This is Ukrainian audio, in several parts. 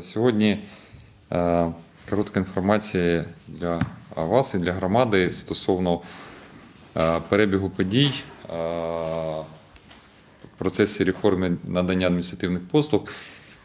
Сьогодні е, коротка інформація для вас і для громади стосовно е, перебігу подій е, в процесі реформи надання адміністративних послуг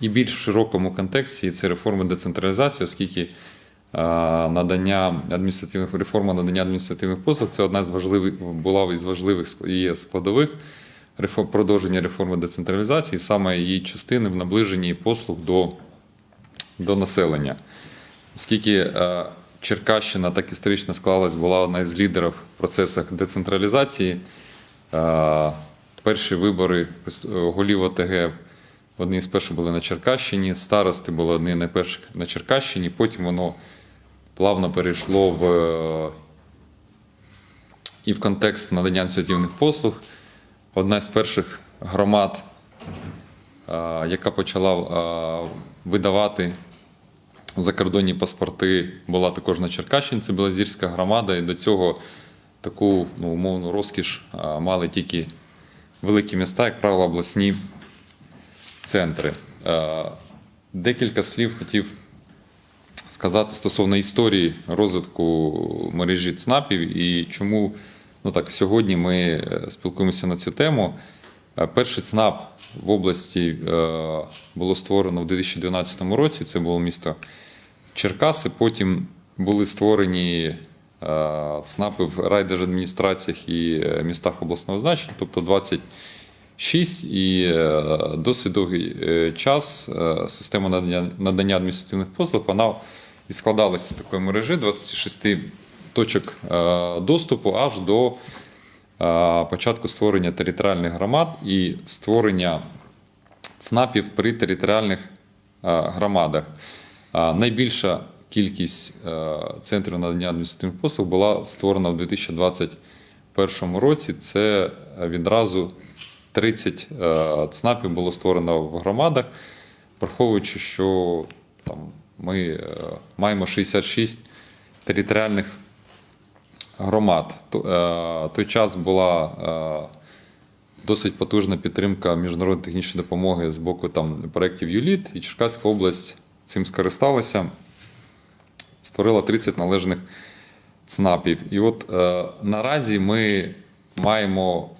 і більш в широкому контексті це реформи децентралізації, оскільки е, надання адміністративних реформа надання адміністративних послуг це одна з важливих була із важливих і складових продовження реформи децентралізації, саме її частини в наближенні послуг до до населення. Оскільки е, Черкащина так історично склалась, була одна із лідерів в процесах децентралізації. Е, Перші вибори е, голів ОТГ одні з перших були на Черкащині, старости були одні з перших на Черкащині, потім воно плавно перейшло в, і в контекст надання адміністративних послуг. Одна з перших громад яка почала видавати закордонні паспорти, була також на Черкащині, це Білозірська громада, і до цього таку ну, умовну розкіш мали тільки великі міста, як правило, обласні центри. Декілька слів хотів сказати стосовно історії розвитку мережі ЦНАПів і чому ну так, сьогодні ми е, спілкуємося на цю тему. Е, Перший ЦНАП в області е, було створено в 2012 році. Це було місто Черкаси. Потім були створені е, ЦНАПи в райдержадміністраціях і містах обласного значення, тобто 26. І досить довгий час система надання, адміністративних послуг вона і складалася з такої мережі 26 точок доступу аж до початку створення територіальних громад і створення ЦНАПів при територіальних е, громадах. Е, Найбільша кількість е, центрів надання адміністративних послуг була створена в 2021 році. Це відразу 30 е, ЦНАПів було створено в громадах, враховуючи, що там, ми е, маємо 66 територіальних громад. Е, Той час була е, досить потужна підтримка міжнародної технічної допомоги з боку там, проєктів ЮЛІТ, і Черкаська область цим скористалася, створила 30 належних ЦНАПів. І от е, наразі ми маємо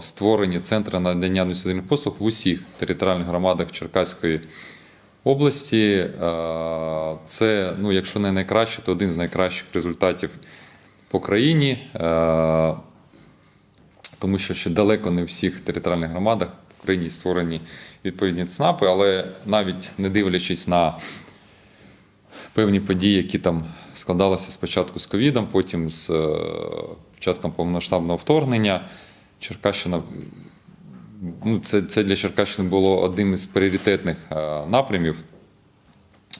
створені центри надання адміністративних послуг в усіх територіальних громадах Черкаської області. Це, ну, якщо не найкраще, то один з найкращих результатів по країні. Е, тому що ще далеко не в всіх територіальних громадах в Україні створені відповідні ЦНАПи, але навіть не дивлячись на певні події, які там складалися спочатку з ковідом, потім з е, початком повномасштабного вторгнення, Черкащина. Ну, це, це для Черкащини було одним із пріоритетних е, напрямів,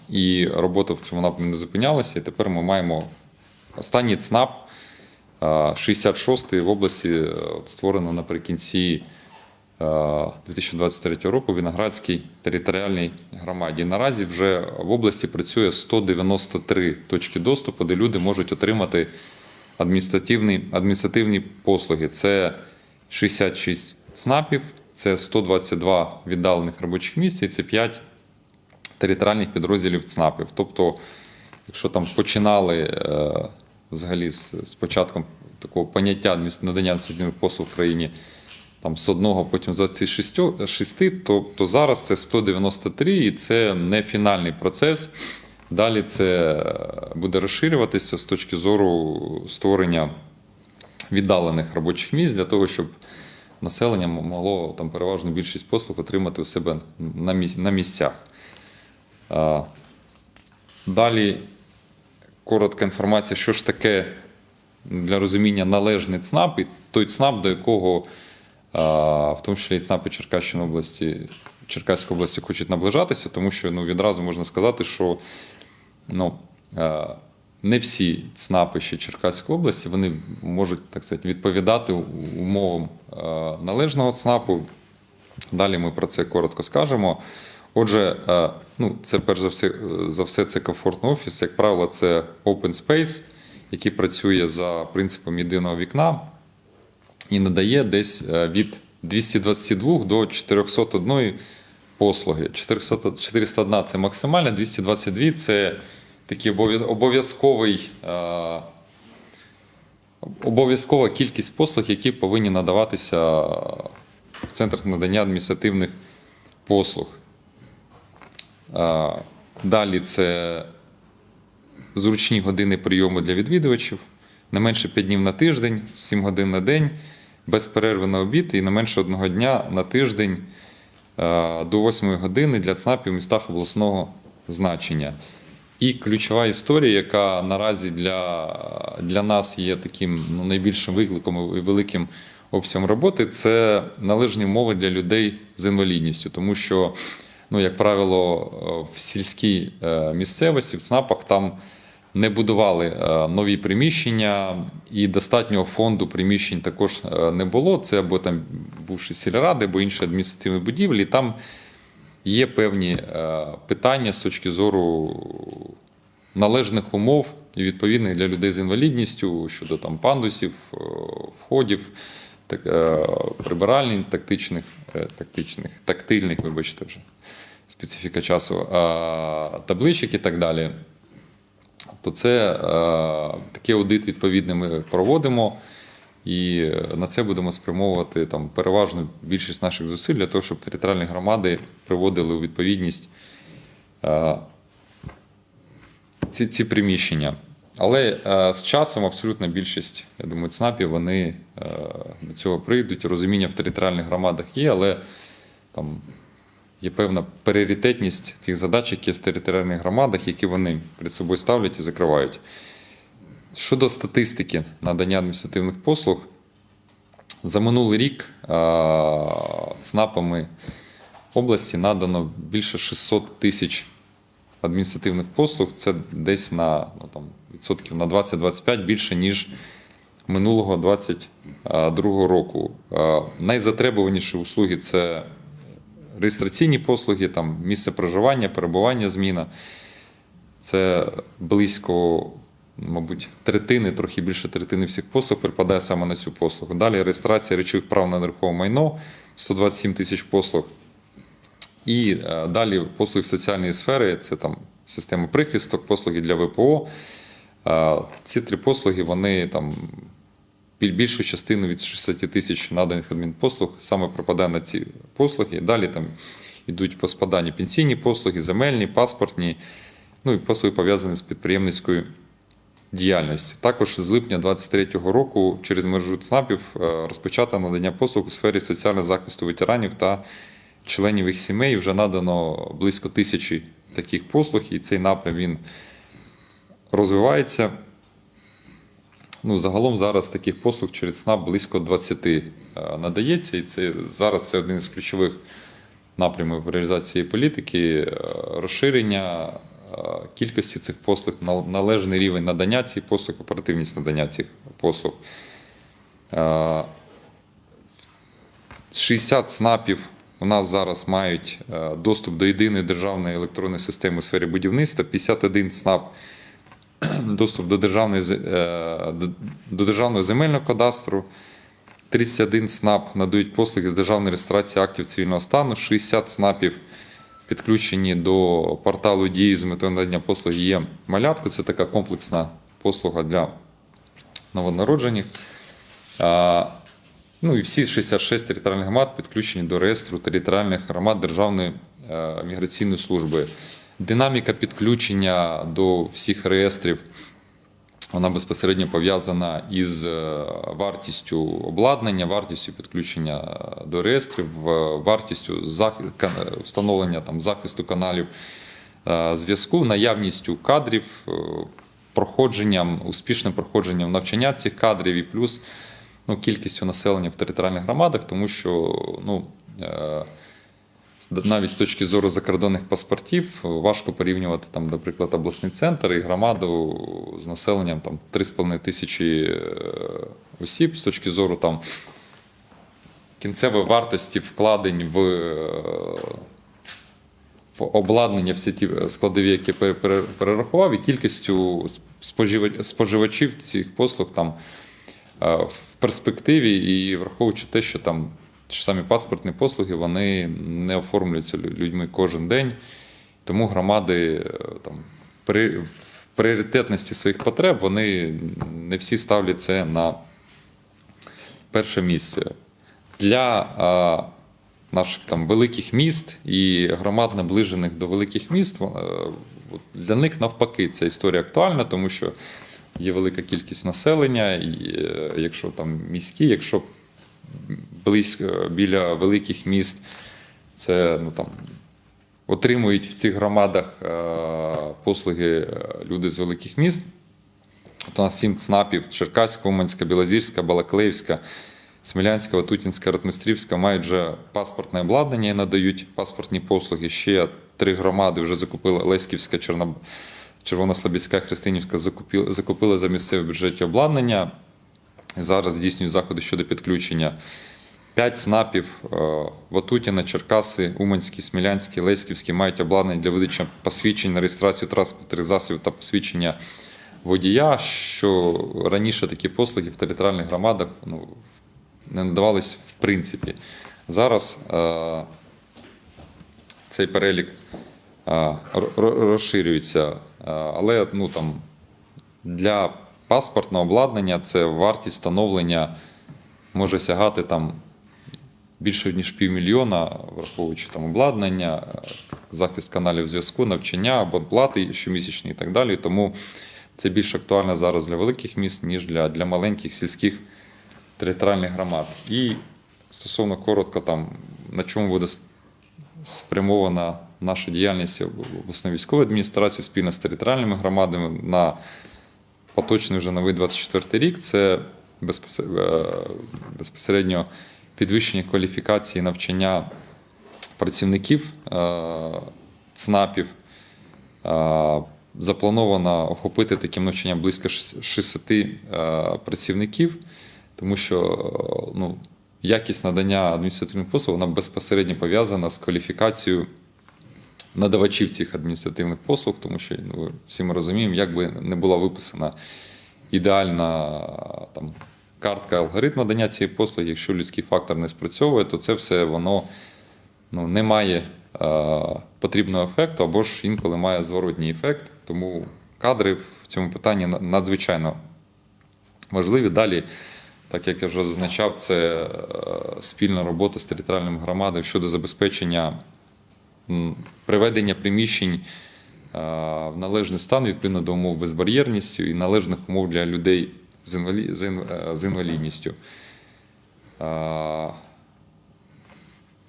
і робота в цьому напрямі не зупинялася. І тепер ми маємо останній ЦНАП, е, 66-й в області, е, створено наприкінці е, 2023 року в Віноградській територіальній громаді. Наразі вже в області працює 193 точки доступу, де люди можуть отримати адміністративні, адміністративні послуги. Це 66 ЦНАПів, це 122 віддалених робочих місць і це 5 територіальних підрозділів ЦНАПів. Тобто, якщо там починали е, взагалі з, з початком такого поняття надання адміністративних послуг в країні там з одного, потім з 26, шести, то, то зараз це 193, і це не фінальний процес. Далі це е, буде розширюватися з точки зору створення віддалених робочих місць для того, щоб населення могло там переважно більшість послуг отримати у себе на місцях. Далі коротка інформація, що ж таке для розуміння належний ЦНАП, і той ЦНАП, до якого в тому числі і ЦНАПи Черкащини області, Черкаської області хочуть наближатися, тому що ну, відразу можна сказати, що ну, не всі ЦНАПи ще Черкаської області вони можуть так сказати, відповідати умовам належного ЦНАПу. Далі ми про це коротко скажемо. Отже, е, ну, це перш за все, за все це комфортний офіс. Як правило, це open space, який працює за принципом єдиного вікна і надає десь е, від 222 до 401 послуги. 400, 401 це максимальна, 222 це такий обов'язковий. е, Обов'язкова кількість послуг, які повинні надаватися в центрах надання адміністративних послуг. Далі це зручні години прийому для відвідувачів, не менше 5 днів на тиждень, 7 годин на день, без перерви на обід і не менше одного дня на тиждень до 8 години для ЦНАПів в містах обласного значення. І ключова історія, яка наразі для, для нас є таким ну, найбільшим викликом і великим обсягом роботи, це належні умови для людей з інвалідністю. Тому що, ну, як правило, е, в сільській е, місцевості, в ЦНАПах там не будували е, нові приміщення, і достатнього фонду приміщень також не було. Це або там бувші сільради, або інші адміністративні будівлі. Там є певні питання з точки зору належних умов і відповідних для людей з інвалідністю щодо там пандусів, входів, так, прибиральень, тактичних, тактичних, тактильних, вибачте вже специфіка часу, табличок і так далі. То це е, такий аудит відповідний ми проводимо. І на це будемо спрямовувати там переважну більшість наших зусиль для того, щоб територіальні громади приводили у відповідність е, ці, ці приміщення. Але е, з часом абсолютна більшість, я думаю, ЦНАПів вони е, до цього прийдуть. Розуміння в територіальних громадах є, але там є певна пріоритетність тих задач, які в територіальних громадах, які вони перед собою ставлять і закривають. Щодо статистики надання адміністративних послуг, за минулий рік ЦНАПами області надано більше 600 тисяч адміністративних послуг. Це десь на, ну, там, відсотків на 20-25 більше, ніж минулого 22 року. Найзатребуваніші услуги це реєстраційні послуги, там, місце проживання, перебування, зміна. Це близько, мабуть, третини, трохи більше третини всіх послуг припадає саме на цю послугу. Далі реєстрація речових прав на нерухоме майно 127 тисяч послуг. І е, далі послуги в соціальній сфері це там система прихисток, послуги для ВПО. Е, Ці три послуги вони там більшу частину від 60 тисяч наданих адмінпослуг саме припадає на ці послуги. Далі там йдуть по спаданню пенсійні послуги, земельні, паспортні, ну і послуги пов'язані з підприємницькою діяльністю. Також з липня 2023 року через мережу ЦНАПів е, розпочато надання послуг у сфері соціального захисту ветеранів та членів їх сімей. Вже надано близько тисячі таких послуг, і цей напрям він розвивається. Ну, загалом зараз таких послуг через СНАП близько 20 е, надається, і це зараз це один із ключових напрямів реалізації політики, е, розширення е, кількості цих послуг, нал- належний рівень надання цих послуг, оперативність надання цих послуг. Е, 60 СНАПів у нас зараз мають доступ до єдиної державної електронної системи у сфері будівництва, 51 СНАП доступ до державної, е, до- державного земельного кадастру, 31 СНАП надають послуги з державної реєстрації актів цивільного стану, 60 СНАПів підключені до порталу дії з метою надання послуг є малятко. Це така комплексна послуга для новонароджених. Ну і всі 66 територіальних громад підключені до реєстру територіальних громад Державної е, міграційної служби. Динаміка підключення до всіх реєстрів вона безпосередньо пов'язана із е, вартістю обладнання, вартістю підключення е, до реєстрів, вартістю встановлення там, захисту каналів е, зв'язку, наявністю кадрів, проходженням, успішним проходженням навчання цих кадрів. І плюс ну, кількістю населення в територіальних громадах, тому що ну, навіть з точки зору закордонних паспортів важко порівнювати, там, наприклад, обласний центр і громаду з населенням там, 3,5 тисячі е, осіб з точки зору там, кінцевої вартості вкладень в, е, обладнання, всі ті складові, які пере- пере- перерахував, і кількістю споживачів цих послуг там, е, в перспективі, і враховуючи те, що там ті ж самі паспортні послуги вони не оформлюються людьми кожен день. Тому громади е, там, при в пріоритетності своїх потреб вони не всі ставлять це на перше місце. Для а, наших там великих міст і громад, наближених до великих міст, е, для них навпаки ця історія актуальна, тому що є велика кількість населення, і е, якщо там міські, якщо близько біля великих міст, це ну там. Отримують в цих громадах е, послуги е, люди з великих міст. От у нас сім ЦНАПів: Черкаська, Уманська, Білозірська, Балаклеївська, Смілянська, Ватутінська, Ротмистрівська мають вже паспортне обладнання і надають паспортні послуги. Ще три громади вже закупили Леськівська, Черно... Червонослобідська, Христинівська закупили, закупили за місцеві бюджеті обладнання. Зараз здійснюють заходи щодо підключення. П'ять СНАПів е, Ватутіна, Черкаси, Уманський, Смілянський, Леськівський мають обладнання для видачі посвідчень на реєстрацію транспортних засобів та посвідчення водія, що раніше такі послуги в територіальних громадах ну, не надавались в принципі. Зараз е, цей перелік е, ро- ро- розширюється, е, але ну, там, для паспортного обладнання це вартість встановлення може сягати там більше ніж півмільйона, враховуючи там обладнання, е, захист каналів зв'язку, навчання, абонплати щомісячні і так далі. Тому це більш актуально зараз для великих міст, ніж для, для маленьких сільських територіальних громад. І стосовно коротко, там, на чому буде спрямована наша діяльність обласної військової адміністрації спільно з територіальними громадами на поточний вже новий 24 рік. Це безпосередньо, безпосередньо підвищення кваліфікації навчання працівників е, ЦНАПів. Е, Заплановано охопити таким навчанням близько шес- 60 е, працівників, тому що ну, якість надання адміністративних послуг вона безпосередньо пов'язана з кваліфікацією надавачів цих адміністративних послуг, тому що ну, всі ми розуміємо, як би не була виписана ідеальна там, картка алгоритм надання цієї послуги, якщо людський фактор не спрацьовує, то це все воно ну, не має е, потрібного ефекту або ж інколи має зворотній ефект. Тому кадри в цьому питанні надзвичайно важливі. Далі, так як я вже зазначав, це е, спільна робота з територіальними громадами щодо забезпечення приведення приміщень е, в належний стан відповідно до умов безбар'єрністю і належних умов для людей е, з інвалідністю.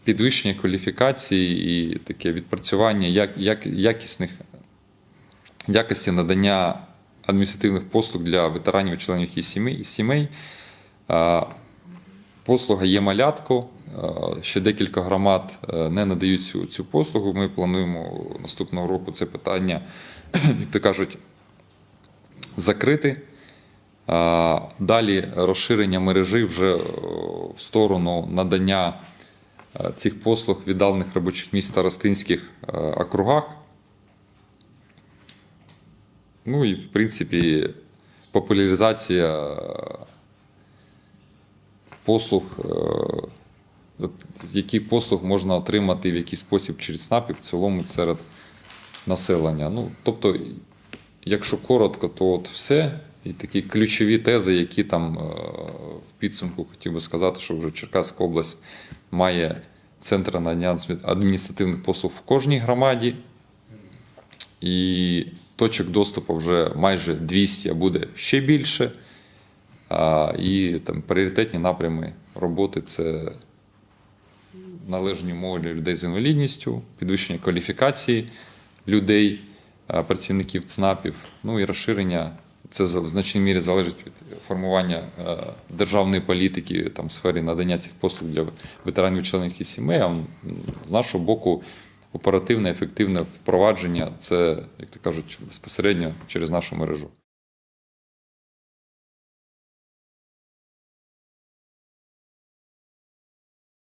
Підвищення кваліфікації і таке відпрацювання як, як, якісних якості надання адміністративних послуг для ветеранів членів їх сімей. сімей. Послуга є малятко. Ще декілька громад е, не надають цю, цю послугу. Ми плануємо наступного року це питання, як то кажуть, закрити. Далі розширення мережі вже е, в сторону надання е, цих послуг віддалених робочих місць старостинських е, округах. Ну і, в принципі, популяризація послуг, які послуг можна отримати в який спосіб через СНАП в цілому серед населення. Ну, тобто, якщо коротко, то от все. І такі ключові тези, які там е, в підсумку хотів би сказати, що вже Черкаська область має центр надання адміністративних послуг в кожній громаді. І точок доступу вже майже 200, а буде ще більше. І там пріоритетні напрями роботи це належні умови для людей з інвалідністю, підвищення кваліфікації людей, працівників ЦНАПів, ну і розширення. Це в значній мірі залежить від формування е, державної політики там, в сфері надання цих послуг для ветеранів членів і сімей. А з нашого боку, оперативне, ефективне впровадження це, як то кажуть, безпосередньо через нашу мережу.